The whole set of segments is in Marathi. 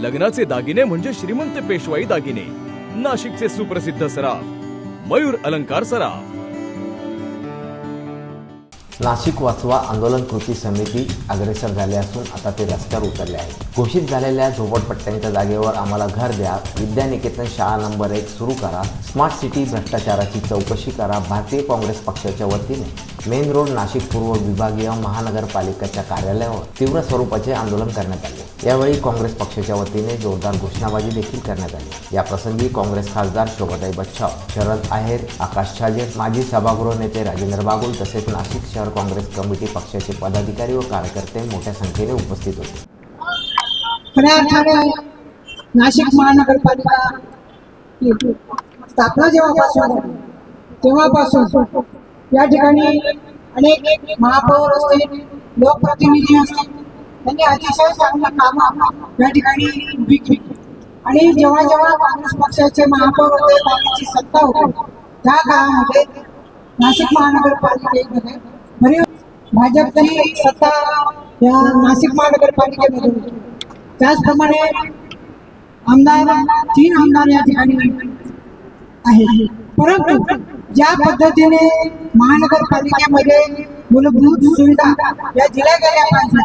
लग्नाचे दागिने म्हणजे श्रीमंत पेशवाई दागिने. नाशिकचे सुप्रसिद्ध सराफ मयूर अलंकार सराफ. नाशिक वाचवा आंदोलन कृती समिती अग्रेसर झाले असून आता ते रस्त्यावर उतरले आहे घोषित झालेल्या झोपडपट्ट्यांच्या जागेवर आम्हाला घर द्या. विद्यानिकेतन शाळा नंबर एक सुरू करा. स्मार्ट सिटी भ्रष्टाचाराची चौकशी करा. भारतीय काँग्रेस पक्षाच्या वतीने. मेन रोड नाशिक पूर्व विभागीय महानगरपालिकेच्या कार्यालयावर तीव्र स्वरूपाचे आंदोलन करण्यात आले. यावेळी काँग्रेस पक्षाच्या वतीने जोरदार घोषणाबाजी देखील करण्यात आली. या प्रसंगी काँग्रेस खासदार शोभाताई बच्छाव शरद आहेर आकाश छाजे माजी सभागृह नेते राजेंद्र बागुल तसेच नाशिक शहर काँग्रेस कमिटी पक्षाचे पदाधिकारी व कार्यकर्ते मोठ्या संख्येने उपस्थित होते. खऱ्या अर्थाने नाशिक महानगरपालिका स्थापना जेव्हापासून तेव्हापासून या ठिकाणी अनेक महापौर असतील लोकप्रतिनिधी असतील त्यांनी अतिशय चांगली कामं या ठिकाणी उभी केली. आणि जेव्हा जेव्हा काँग्रेस पक्षाचे महापौर होते काँग्रेसची सत्ता होती त्या काळामध्ये नाशिक महानगरपालिकेमध्ये बरी भाजपची सत्ता या नाशिक महानगरपालिकेमध्ये होती. त्याचप्रमाणे आमदार तीन आमदार या ठिकाणी आहेत. परंतु ज्या पद्धतीने महानगरपालिकेमध्ये मूलभूत सुविधा या दिल्या गेल्या पाहिजे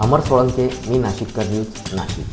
अमर सोळंके मी नाशिककर न्यूज नाशिक.